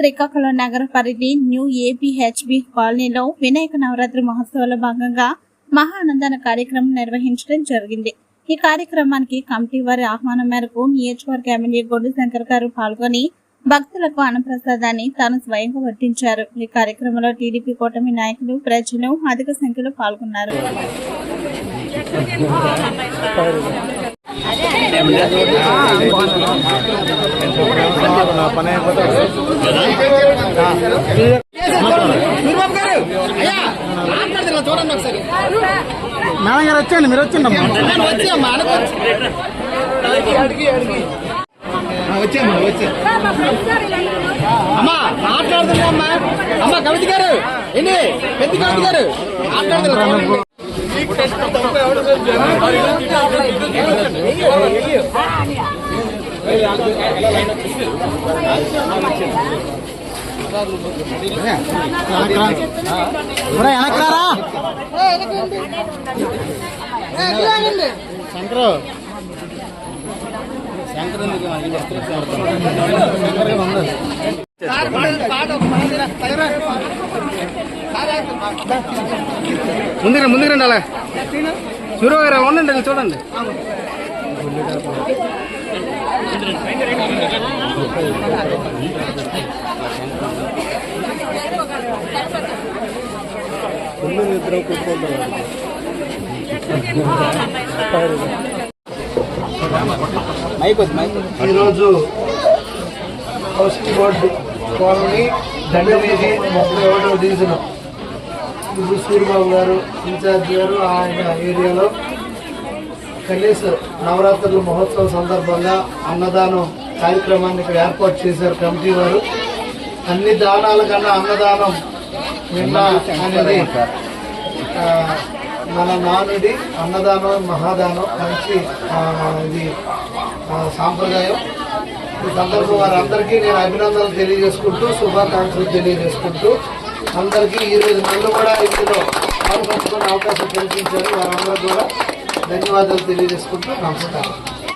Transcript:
శ్రీకాకుళం నగర పరిధి new APHB కాలనీలో వినాయక నవరాత్రి మహోత్సవాల భాగంగా మహా కార్యక్రమం నిర్వహించడం జరిగింది. ఈ కార్యక్రమానికి కమిటీ వారి ఆహ్వానం మేరకు నియోజకవర్గ ఎమ్మెల్యే గొడ్డు శంకర్ గారు పాల్గొని భక్తులకు అన్నప్రసాదాన్ని తాను స్వయంగా వడ్డించారు. ఈ కార్యక్రమంలో టీడీపీ కూటమి నాయకులు ప్రజలు అధిక సంఖ్యలో పాల్గొన్నారు. చూడండి ఒకసారి మేడం గారు వచ్చేయండి మీరు వచ్చండి నేను వచ్చామ్మా వచ్చా అమ్మా మాట్లాడుతున్నా అమ్మా అమ్మా కవిత గారు ఏంటి పెద్ద కవిత గారు మాట్లాడుతున్నా ఒరేయ్, వెనక్కి రారా శంకరు ముందుగా ముందుగా రండి అలా. సూర్యబాబు గారు ఉండండి ఇలా చూడండి ఇద్దరు కూర్చుంటారు ఈరోజు ఫస్ట్ వార్డు కాలనీ దండవీధి ముప్పై ఒకటో డివిజన్ ఇది సూర్యబాబు గారు ఇన్ఛార్జ్ గారు ఆయన ఏరియాలో కనీస నవరాత్రుల మహోత్సవం సందర్భంగా అన్నదానం కార్యక్రమాన్ని ఇక్కడ ఏర్పాటు చేశారు కమిటీ వారు. అన్ని దానాల కన్నా అన్నదానం నిన్న అనేది మన నానుడి అన్నదానం మహాదానం మంచి ఇది సాంప్రదాయం. ఈ సందర్భం వారందరికీ నేను అభినందనలు తెలియజేసుకుంటూ శుభాకాంక్షలు తెలియజేసుకుంటూ అందరికీ ఈ రోజు నన్ను కూడా ఇందులో పాల్పంచుకునే అవకాశం కల్పించారు వారందరూ కూడా. ధన్యవాదాలు తెలియజేసుకుంటూ నమస్కారం.